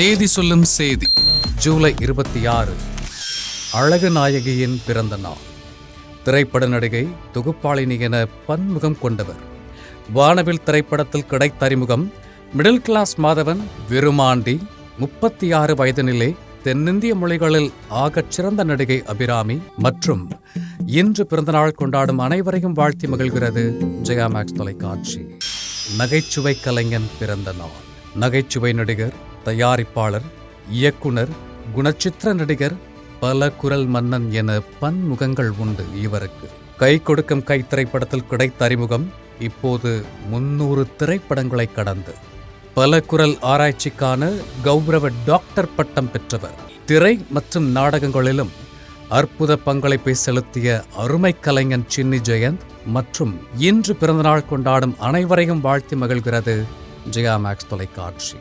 தேதி சொல்லும் செய்தி ஜூலை இருபத்தி ஆறு அழகு நாயகியின் பிறந்த நாள். திரைப்பட நடிகை தொகுப்பாளினி என பன்முகம் கொண்டவர். வானவில் திரைப்படத்தில் கிடைத்த அறிமுகம் மிடில் கிளாஸ் மாதவன் விருமாண்டி முப்பத்தி ஆறு வயதினிலே தென்னிந்திய மொழிகளில் ஆகச் சிறந்த நடிகை அபிராமி மற்றும் இன்று பிறந்தநாள் கொண்டாடும் அனைவரையும் வாழ்த்தி மகிழ்கிறது ஜெயா மேக்ஸ் தொலைக்காட்சி. நகைச்சுவை கலைஞன் பிறந்த நாள். நகைச்சுவை நடிகர் தயாரிப்பாளர் இயக்குனர் குணச்சித்திர நடிகர் பல குரல் மன்னன் என பன்முகங்கள் உண்டு இவருக்கு. கை கொடுக்கும் கை திரைப்படத்தில் கிடைத்த அறிமுகம் இப்போது முன்னூறு திரைப்படங்களை கடந்து. பல குரல் ஆராய்ச்சிக்கான கௌரவ டாக்டர் பட்டம் பெற்றவர். திரை மற்றும் நாடகங்களிலும் அற்புத பங்களிப்பை செலுத்திய அருமை கலைஞன் சின்னி ஜெயந்த் மற்றும் இன்று பிறந்தநாள் கொண்டாடும் அனைவரையும் வாழ்த்தி மகிழ்கிறது ஜெயா மேக்ஸ் தொலைக்காட்சி.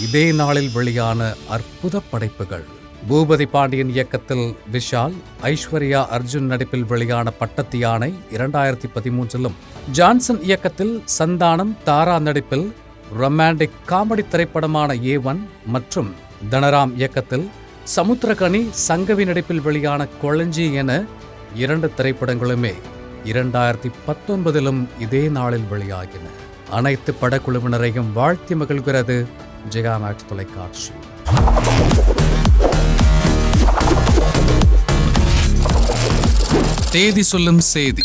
இதே நாளில் வெளியான அற்புத படைப்புகள். பூபதி பாண்டியன் இயக்கத்தில் விஷால் ஐஸ்வர்யா அர்ஜுன் நடிப்பில் வெளியான பட்டத்து யானை இரண்டாயிரத்தி பதிமூன்றிலும் ஜான்சன் இயக்கத்தில் சந்தானம் தாரா நடிப்பில் ரொமான்டிக் காமெடி திரைப்படமான ஏ ஒன் மற்றும் தனராம் இயக்கத்தில் சமுத்திரகனி சங்கவி நடிப்பில் வெளியான கொளஞ்சி என இரண்டு திரைப்படங்களுமே இரண்டாயிரத்தி பத்தொன்பதிலும் இதே நாளில் வெளியாகின. அனைத்து படக்குழுவினரையும் வாழ்த்தி மகிழ்கிறது ஜெகா மேக்ஸ் தொலைக்காட்சி. தேதி சொல்லும் செய்தி.